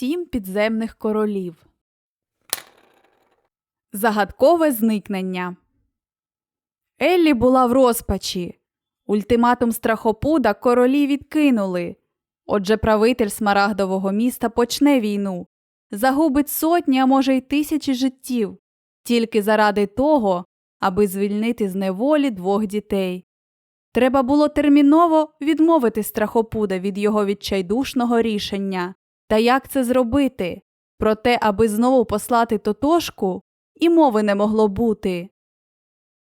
сім підземних королів. Загадкове зникнення. Еллі була в розпачі. Ультиматум страхопуда королі відкинули. Отже, правитель смарагдового міста почне війну, загубить сотні, а може й тисячі життів, тільки заради того, аби звільнити з неволі двох дітей. Треба було терміново відмовити страхопуда від його відчайдушного рішення. Та як це зробити? Проте, аби знову послати тотошку, і мови не могло бути.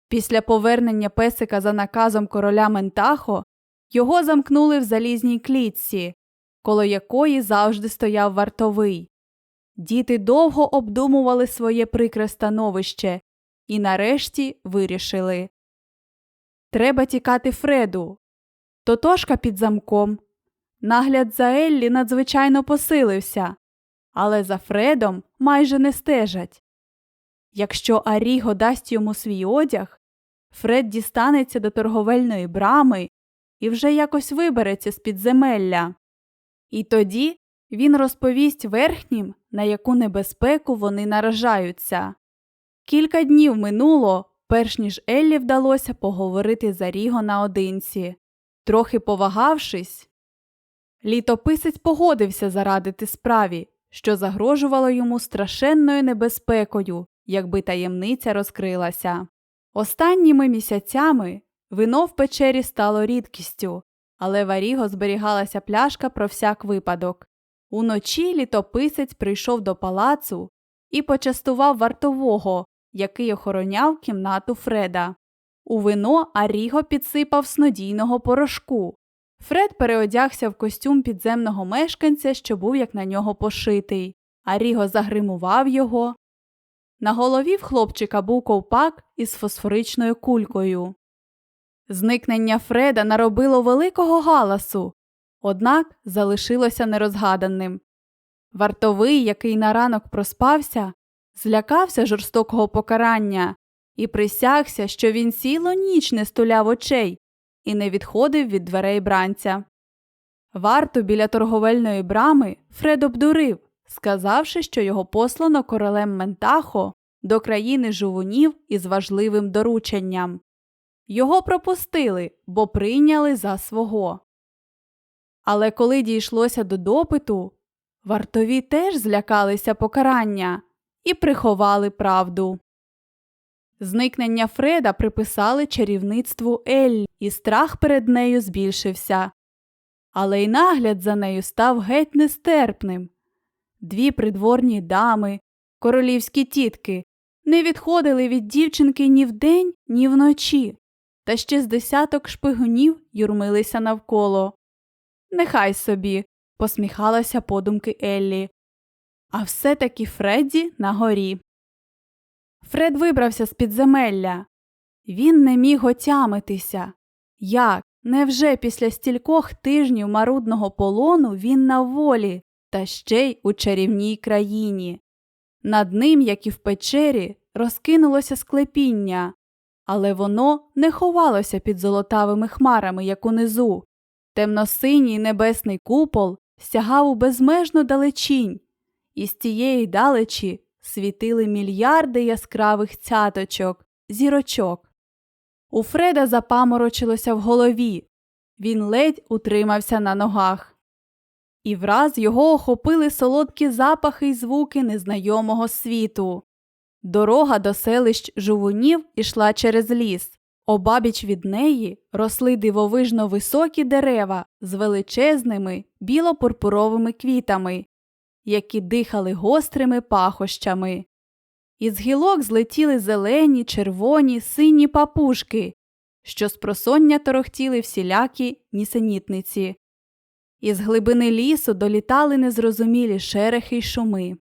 Після повернення песика за наказом короля Ментахо його замкнули в залізній клітці, коло якої завжди стояв вартовий. Діти довго обдумували своє прикре становище і нарешті вирішили. Треба тікати Фреду. Тотошка під замком. Нагляд за Еллі надзвичайно посилився, але за Фредом майже не стежать. Якщо Аріго дасть йому свій одяг, Фред дістанеться до торговельної брами і вже якось вибереться з підземелля. І тоді він розповість верхнім, на яку небезпеку вони наражаються. Кілька днів минуло, перш ніж Еллі вдалося поговорити за Ріго наодинці. Трохи повагавшись, літописець погодився зарадити справі, що загрожувало йому страшенною небезпекою, якби таємниця розкрилася. Останніми місяцями вино в печері стало рідкістю, але в Аріго зберігалася пляшка про всяк випадок. Уночі літописець прийшов до палацу і почастував вартового, який охороняв кімнату Фреда. У вино Аріго підсипав снодійного порошку. Фред переодягся в костюм підземного мешканця, що був як на нього пошитий. Аріго загримував його. На голові в хлопчика був ковпак із фосфоричною кулькою. Зникнення Фреда наробило великого галасу, однак залишилося нерозгаданим. Вартовий, який на ранок проспався, злякався жорстокого покарання і присягся, що він цілу ніч не стуляв очей і не відходив від дверей бранця. Варту біля торговельної брами Фред обдурив, сказавши, що його послано королем Ментахо до країни жувунів із важливим дорученням. Його пропустили, бо прийняли за свого. Але коли дійшлося до допиту, вартові теж злякалися покарання і приховали правду. Зникнення Фреда приписали чарівництву Еллі, і страх перед нею збільшився. Але й нагляд за нею став геть нестерпним. Дві придворні дами, королівські тітки, не відходили від дівчинки ні вдень, ні вночі, та ще з десяток шпигунів юрмилися навколо. Нехай собі, посміхалася подумки Еллі. А все таки Фредді на горі. Фред вибрався з підземелля. Він не міг отямитися. Як? Невже після стількох тижнів марудного полону він на волі, та ще й у чарівній країні? Над ним, як і в печері, розкинулося склепіння, але воно не ховалося під золотавими хмарами, як унизу. Темносиній небесний купол сягав у безмежну далечінь, і з тієї далечі світили мільярди яскравих цяточок, зірочок. У Фреда запаморочилося в голові. Він ледь утримався на ногах. І враз його охопили солодкі запахи й звуки незнайомого світу. Дорога до селищ жувунів ішла через ліс. Обабіч від неї росли дивовижно високі дерева з величезними біло-пурпуровими квітами, які дихали гострими пахощами. Із гілок злетіли зелені, червоні, сині папушки, що з просоння торохтіли всілякі нісенітниці. Із глибини лісу долітали незрозумілі шерехи й шуми.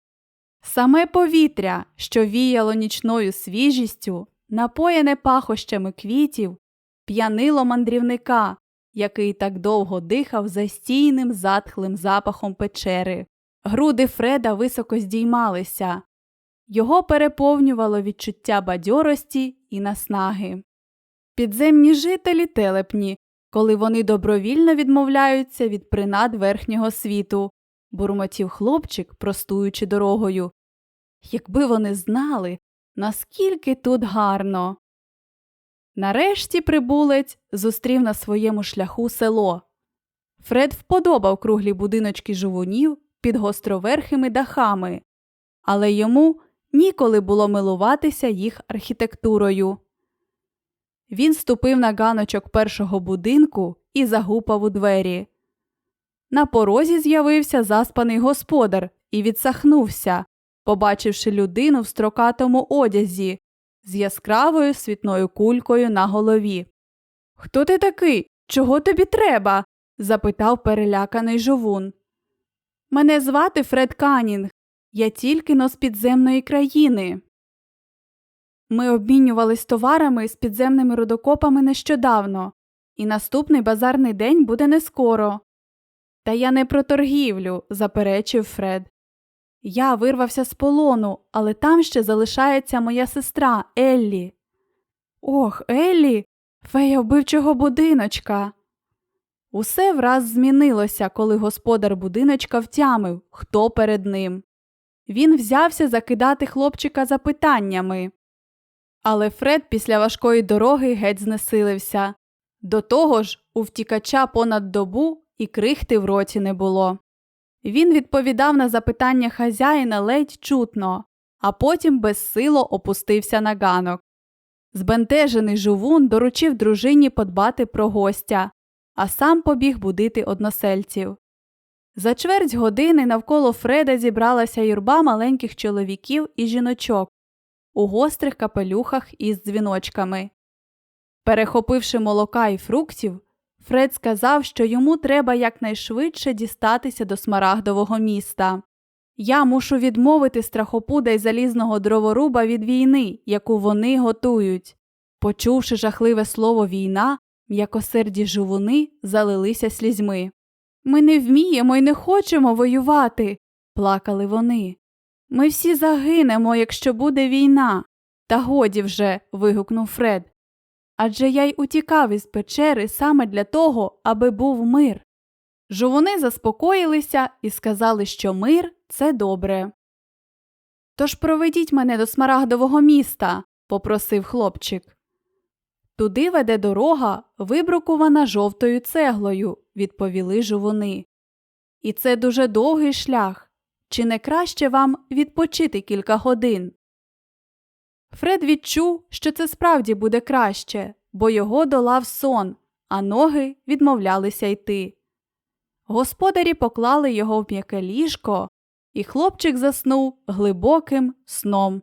Саме повітря, що віяло нічною свіжістю, напоєне пахощами квітів, п'янило мандрівника, який так довго дихав застійним затхлим запахом печери. Груди Фреда високо здіймалися, його переповнювало відчуття бадьорості і наснаги. Підземні жителі телепні, коли вони добровільно відмовляються від принад верхнього світу бурмотів хлопчик, простуючи дорогою. Якби вони знали, наскільки тут гарно. Нарешті прибулець зустрів на своєму шляху село. Фред вподобав круглі будиночки жовунів під гостроверхими дахами, але йому ніколи було милуватися їх архітектурою. Він ступив на ганочок першого будинку і загупав у двері. На порозі з'явився заспаний господар і відсахнувся, побачивши людину в строкатому одязі з яскравою світною кулькою на голові. Хто ти такий? Чого тобі треба? запитав переляканий жовун. Мене звати Фред Канінг. Я тільки но з підземної країни. Ми обмінювались товарами з підземними рудокопами нещодавно, і наступний базарний день буде не скоро. Та я не про торгівлю, заперечив Фред. Я вирвався з полону, але там ще залишається моя сестра Еллі. Ох, Еллі, фея вбивчого будиночка. Усе враз змінилося, коли господар будиночка втямив, хто перед ним. Він взявся закидати хлопчика запитаннями. Але Фред після важкої дороги геть знесилився. До того ж, у втікача понад добу і крихти в роті не було. Він відповідав на запитання хазяїна ледь чутно, а потім безсило опустився на ганок. Збентежений жувун доручив дружині подбати про гостя, а сам побіг будити односельців. За чверть години навколо Фреда зібралася юрба маленьких чоловіків і жіночок у гострих капелюхах із дзвіночками. Перехопивши молока і фруктів, Фред сказав, що йому треба якнайшвидше дістатися до смарагдового міста. Я мушу відмовити страхопуда й залізного дроворуба від війни, яку вони готують. Почувши жахливе слово війна, м'якосерді жувуни залилися слізьми. Ми не вміємо і не хочемо воювати, плакали вони. Ми всі загинемо, якщо буде війна. Та годі вже. вигукнув Фред. Адже я й утікав із печери саме для того, аби був мир. Жовуни заспокоїлися і сказали, що мир це добре. Тож проведіть мене до смарагдового міста, попросив хлопчик. Туди веде дорога, вибрукувана жовтою цеглою, відповіли жовуни. І це дуже довгий шлях. Чи не краще вам відпочити кілька годин? Фред відчув, що це справді буде краще, бо його долав сон, а ноги відмовлялися йти. Господарі поклали його в м'яке ліжко, і хлопчик заснув глибоким сном.